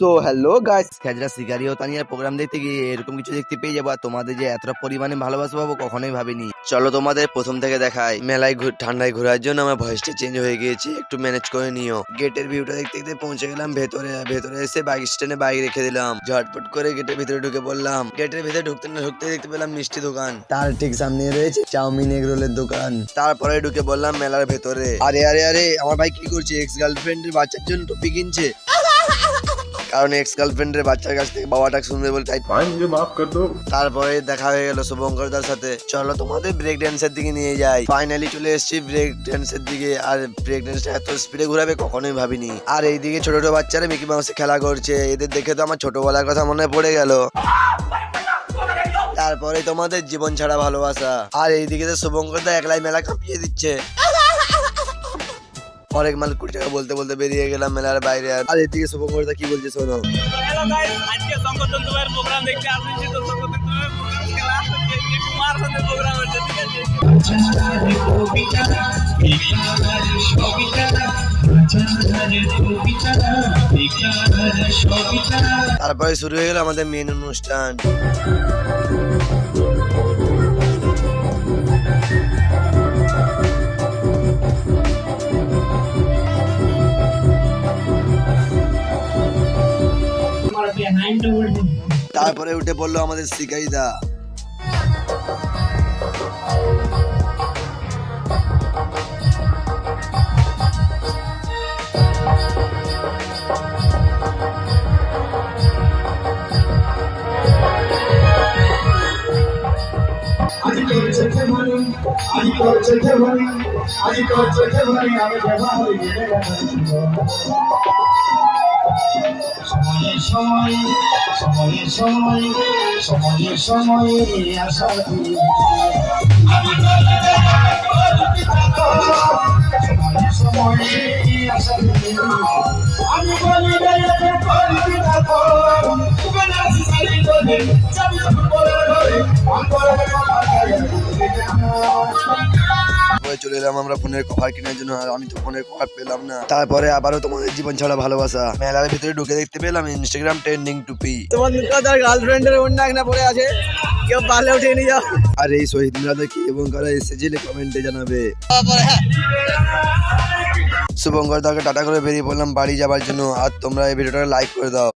So hello guys খেজরা শিকারি ও তানিয়ার programme দেখতে গিয়ে এরকম কিছু দেখতে পেয়ে যাব। তোমাদের যে এতটা পরিমাণে ভালোবাসা পাবো, কখনোই ভাবিনি। চলো তোমাদের প্রথম থেকে দেখাই। মেলায় ঠান্ডায় ঘোরার জন্য আমার ভয়েসটা চেঞ্জ হয়ে গিয়েছে। একটু ম্যানেজ করে নিও। গেটের ভিউটা দেখতে দেখতে পৌঁছে গেলাম। ভেতরে ভেতরে এসে বাইক স্ট্যান্ডে বাইক রেখে দিলাম। ঝটপট করে গেটের ভিতরে ঢুকে পড়লাম। গেটের ভিতরে ঢুকতে না ঢুকতে দেখতে পেলাম মিষ্টি দোকান। তার ঠিক সামনে রয়েছে চাউমিন এগ রোলের দোকান। তারপরে ঢুকে বললাম মেলার ভেতরে। আরে আরে আরে, আমার ভাই কি করছে? এক্স গার্লফ্রেন্ডের বাচ্চার জন্য টুপি কিনছে। কারণ এক্স গার্লফ্রেন্ডের বাচ্চার কাছ থেকে বাবাটা শুনবে বলে তাই তারপরে দেখা হয়ে গেল শুভঙ্কর দার সাথে। চলো তোমাদের ব্রেক ড্যান্সের দিকে নিয়ে যাই। ফাইনালি চলে এসেছি ব্রেক ড্যান্সের দিকে। আর ব্রেক ড্যান্সটা এত স্পিডে ঘুরাবে কখনোই ভাবিনি। আর এইদিকে ছোট ছোট বাচ্চারা মিকি মাউসে খেলা করছে। এদের দেখে তো আমার ছোটবেলার কথা মনে পড়ে গেল। তারপরে তোমাদের জীবন ছাড়া ভালোবাসা। আর এইদিকে তো শুভঙ্কর দা একলাই মেলা কাঁপিয়ে দিচ্ছে। অনেক মাল কুড়ি টাকা বলতে বলতে বেরিয়ে গেলাম মেলার বাইরে আর এদিকে শুভঙ্কর দা কি বলছে শোনো? আজকে সংগঠন তোমার প্রোগ্রাম দেখতে আসছি তো সংগঠন তোমার প্রোগ্রাম খেলা হচ্ছে কুমার সাথে প্রোগ্রাম হচ্ছে ঠিক আছে? তারপরে শুরু হয়ে গেল আমাদের মেন অনুষ্ঠান। তারপরে উঠে পড়ল আমাদের শিকারিদা। আমি সময়ে সময় সময়ে সময় সময়ে সময়ে আশা আমি সময়ে আশা আমি বলি করবি চলে এলাম আমরা ফোনের কভার কেনার জন্য আর আমি তো ফোনের কভার পেলাম না। তারপরে আবারও তোমাদের জীবন ছাড়া ভালোবাসা। মেলার ভিতরে ঢুকে দেখতে পেলাম ইনস্টাগ্রাম ট্রেন্ডিং টুপি। তোমার তার গার্লফ্রেন্ডের অন্য একটা পড়ে আছে। কেউ পারলে উঠে নিয়ে যাও। আর এই শহীদ মিলাদে কি এবং কারা এসেছিলে কমেন্টে জানাবে। শুভঙ্কর দাকে টাটা করে বেরিয়ে পড়লাম বাড়ি যাবার জন্য। আর তোমরা এই ভিডিওটা লাইক করে দাও।